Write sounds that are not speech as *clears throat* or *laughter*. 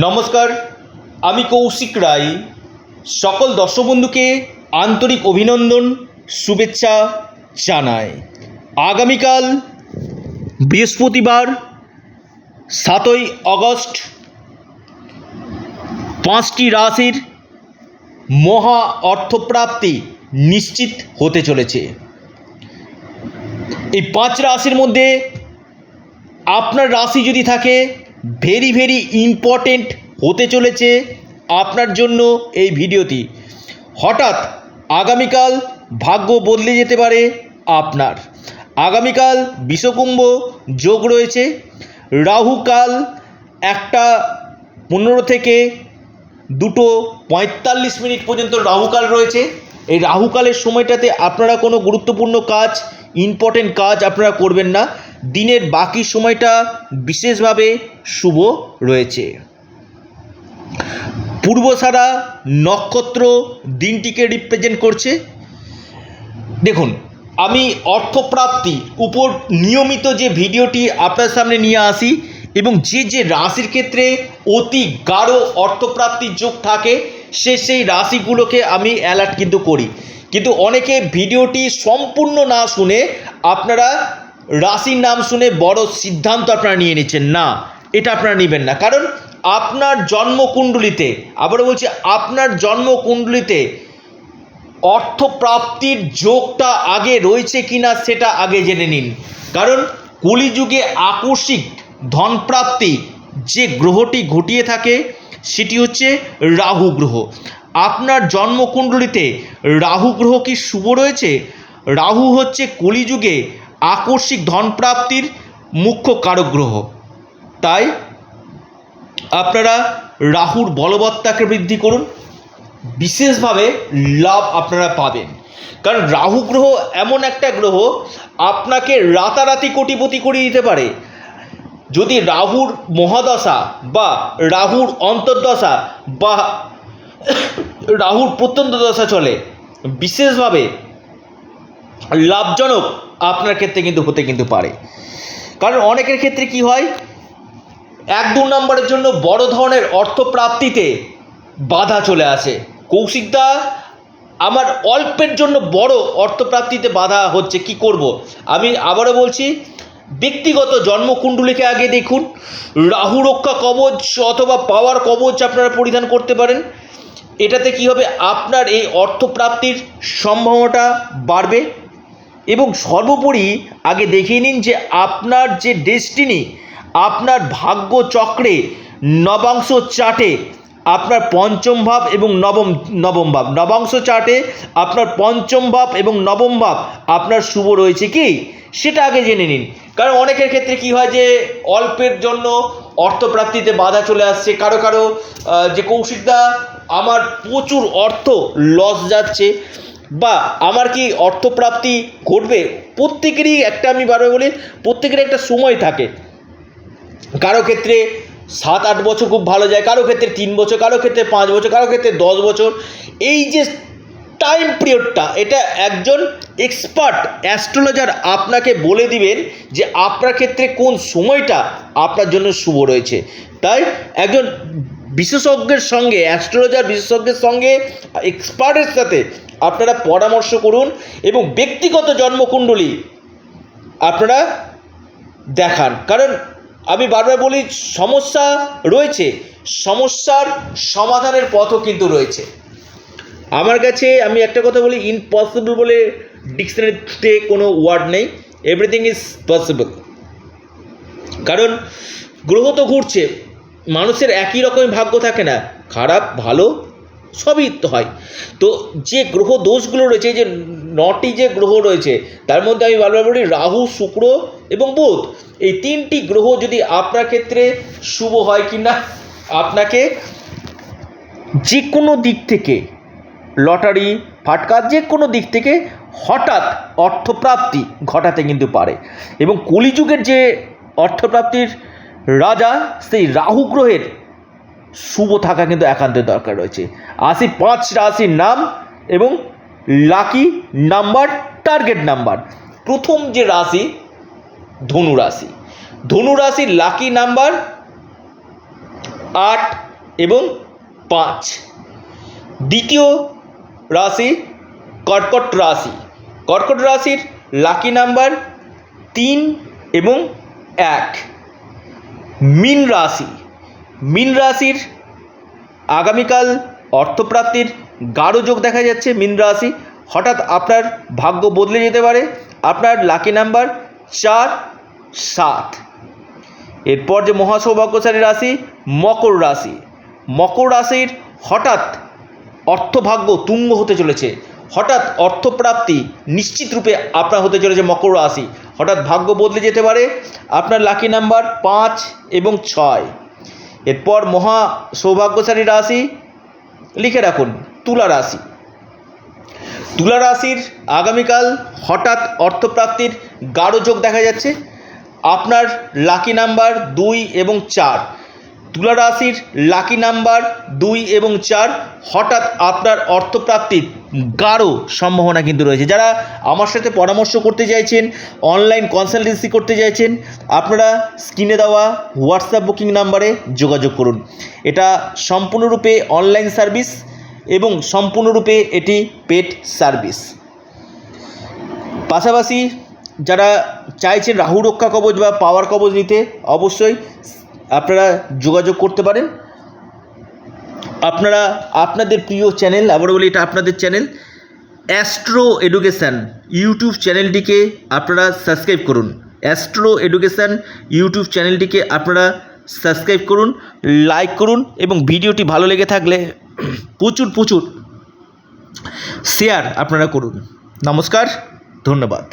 নমস্কার, আমি কৌশিক রায়। সকল দর্শক বন্ধুকে আন্তরিক অভিনন্দন, শুভেচ্ছা জানাই। আগামীকাল বৃহস্পতিবার, সাতই আগস্ট, পাঁচটি রাশির মহা অর্থপ্রাপ্তি নিশ্চিত হতে চলেছে। এই পাঁচ রাশির মধ্যে আপনার রাশি যদি থাকে ভেরি ভেরি ইম্পর্টেন্ট হতে চলেছে আপনার জন্য এই ভিডিওটি। হঠাৎ আগামীকাল ভাগ্য বদলে যেতে পারে আপনার। আগামীকাল বিষকুম্ভ যোগ রয়েছে। রাহুকাল একটা পনেরো থেকে দুটো পঁয়তাল্লিশ মিনিট পর্যন্ত রাহুকাল রয়েছে। এই রাহুকালের সময়টাতে আপনারা কোনো গুরুত্বপূর্ণ কাজ ইম্পর্টেন্ট কাজ আপনারা করবেন না। দিনের বাকি সময়টা বিশেষভাবে শুভ রয়েছে। পূর্বসারা নক্ষত্র দিনটিকে রিপ্রেজেন্ট করছে। দেখুন, আমি অর্থপ্রাপ্তি উপর নিয়মিত যে ভিডিওটি আপনার সামনে নিয়ে আসি এবং যে যে রাশির ক্ষেত্রে অতি গাঢ় অর্থপ্রাপ্তির যোগ থাকে, সে সেই রাশিগুলোকে আমি অ্যালার্ট কিন্তু করি। কিন্তু অনেকে ভিডিওটি সম্পূর্ণ না শুনে আপনারা রাশির নাম শুনে বড় সিদ্ধান্ত আপনারা নিয়ে নিচ্ছেন, না, এটা আপনারা নেবেন না। কারণ আপনার জন্মকুণ্ডলিতে, আবারও বলছি, আপনার জন্মকুণ্ডলিতে অর্থপ্রাপ্তির যোগটা আগে রয়েছে কিনা সেটা আগে জেনে নিন। কারণ কলিযুগে আকস্মিক ধনপ্রাপ্তি যে গ্রহটি ঘটিয়ে থাকে, সেটি হচ্ছে রাহু গ্রহ। আপনার জন্মকুণ্ডলিতে রাহু গ্রহ কি শুভ রয়েছে? রাহু হচ্ছে কলিযুগে আকস্মিক ধনপ্রাপ্তির মুখ্য কারক গ্রহ তাই আপনারা রাহুর বলবত্তাকে বৃদ্ধি করুন। বিশেষভাবে লাভ আপনারা পাবেন। কারণ রাহু গ্রহ এমন একটা গ্রহ, আপনাকে রাতারাতি কোটিপতি করিয়ে দিতে পারে। যদি রাহুর মহাদশা বা রাহুর অন্তর্দশা বা রাহুর প্রত্যন্ত দশা চলে, বিশেষভাবে লাভজনক আপনার ক্ষেত্রে কিন্তু হতে কিন্তু পারে। কারণ অনেকের ক্ষেত্রে কি হয়? এক দু নম্বরের জন্য বড় ধরনের অর্থপ্রাপ্তিতে বাধা চলে আসে। কৌশিকদা আমার অল্পের জন্য বড় অর্থপ্রাপ্তিতে বাধা হচ্ছে, কি করব। আমি আবারও বলছি, ব্যক্তিগত জন্মকুণ্ডলীকে আগে দেখুন। রাহু রক্ষা কবচ অথবা পাওয়ার কবচ আপনারা পরিধান করতে পারেন। এটাতে কি হবে? আপনার এই অর্থপ্রাপ্তির সম্ভাবনাটা বাড়বে। এবং সর্বোপরি আগে দেখিয়ে নিন যে আপনার যে ডেস্টিনি, আপনার ভাগ্য চক্রে নবাংশ চাটে আপনার পঞ্চম ভাব এবং নবম নবম ভাব। নবাংশ চাটে আপনার পঞ্চম ভাব এবং নবম ভাব আপনার শুভ রয়েছে কি? সেটা আগে জেনে নিন। কারণ অনেকের ক্ষেত্রে কি হয় যে অল্পের জন্য অর্থপ্রাপ্তিতে বাধা চলে আসছে। কারও কারও যে কৌশিকদা, আমার প্রচুর অর্থ লস যাচ্ছে। বা আমার কি অর্থপ্রাপ্তি ঘটবে? প্রত্যেকেরই একটা আমি বারবার বলি, প্রত্যেকেরই একটা সময় থাকে। কারও ক্ষেত্রে সাত, আট বছর খুব ভালো যায়, কারও ক্ষেত্রে তিন বছর, কারও ক্ষেত্রে পাঁচ বছর, কারও ক্ষেত্রে দশ বছর। এই যে টাইম পিরিয়ডটা এটা একজন এক্সপার্ট অ্যাস্ট্রোলজার আপনাকে বলে দিবেন যে আপনার ক্ষেত্রে কোন সময়টা আপনার জন্য শুভ রয়েছে। তাই একজন বিশেষজ্ঞের সঙ্গে অ্যাস্ট্রোলজার বিশেষজ্ঞের সঙ্গে এক্সপার্টের সাথে আপনারা পরামর্শ করুন এবং ব্যক্তিগত জন্মকুণ্ডলী আপনারা দেখান। কারণ আমি বারবার বলি, সমস্যা রয়েছে, সমস্যার সমাধানের পথও কিন্তু রয়েছে। আমার কাছে আমি একটা কথা বলি ইম্পসিবল বলে ডিকশনারিতে কোনো ওয়ার্ড নেই এভরিথিং ইজ পসিবল কারণ গ্রহ তো ঘুরছে মানুষের একই রকম ভাগ্য থাকে না। খারাপ, ভালো, সবই তো হয়। তো যে গ্রহ দোষগুলো রয়েছে যে নটি যে গ্রহ রয়েছে, তার মধ্যে আমি বারবার বলি রাহু, শুক্র এবং বুধ। এই তিনটি গ্রহ যদি আপনার ক্ষেত্রে শুভ হয় কি না আপনাকে যে কোনো দিক থেকে, লটারি, ফাটকা যে কোনো দিক থেকে হঠাৎ অর্থপ্রাপ্তি ঘটাতে কিন্তু পারে। এবং কলিযুগের যে অর্থপ্রাপ্তির রাজা সেই রাহু গ্রহের শুভ থাকা কিন্তু একান্ত দরকার রয়েছে। আসি পাঁচ রাশির নাম এবং লাকি নাম্বার, টার্গেট নাম্বার। প্রথম যে রাশি ধনু রাশি। ধনু রাশির লাকি নাম্বার আট এবং পাঁচ। দ্বিতীয় রাশি কর্কট রাশি। কর্কট রাশির লাকি নাম্বার তিন এবং এক। মিন রাশি। মিন রাশির আগামীকাল অর্থপ্রাপ্তির গাঢ় যোগ দেখা যাচ্ছে মিন রাশি। হঠাৎ আপনার ভাগ্য বদলে যেতে পারে। আপনার লাকি নাম্বার চার, সাত। এরপর যে মহাসৌভাগ্যশালী রাশি, মকর রাশি। মকর রাশির হঠাৎ অর্থভাগ্য তুঙ্গ হতে চলেছে। হঠাৎ অর্থপ্রাপ্তি নিশ্চিত রূপে আপনার হতে চলেছে মকর রাশি। হঠাৎ ভাগ্য বদলে যেতে পারে। আপনার লাকি নাম্বার পাঁচ এবং ছয়। এরপর মহা সৌভাগ্যশালী রাশি, লিখে রাখুন, তুলা রাশি। তুলা রাশির আগামীকাল হঠাৎ অর্থপ্রাপ্তির গাঢ় যোগ দেখা যাচ্ছে। আপনার লাকি নাম্বার দুই এবং চার। তুলা রাশির লাকি নাম্বার দুই এবং চার হঠাৎ আপনার অর্থপ্রাপ্তির গাঢ় সম্ভাবনা কিন্তু রয়েছে। যারা আমার সাথে পরামর্শ করতে চাইছেন অনলাইন কনসালটেন্সি করতে চাইছেন, আপনারা স্ক্রিনে দেওয়া হোয়াটসঅ্যাপ বুকিং নাম্বারে যোগাযোগ করুন। এটা সম্পূর্ণরূপে অনলাইন সার্ভিস এবং সম্পূর্ণরূপে এটি পেড সার্ভিস পাশাপাশি যারা চাইছেন রাহু রক্ষা কবচ বা পাওয়ার কবচ নিতে, অবশ্যই আপনারা যোগাযোগ করতে পারেন। আপনারা, আপনাদের প্রিয় চ্যানেল আবার বলি, এটা আপনাদের চ্যানেল অ্যাস্ট্রো এডুকেশান ইউটিউব চ্যানেলটিকে আপনারা সাবস্ক্রাইব করুন। অ্যাস্ট্রো এডুকেশান ইউটিউব চ্যানেলটিকে আপনারা সাবস্ক্রাইব করুন লাইক করুন, এবং ভিডিওটি ভালো লেগে থাকলে *clears throat* প্রচুর প্রচুর শেয়ার আপনারা করুন। নমস্কার, ধন্যবাদ।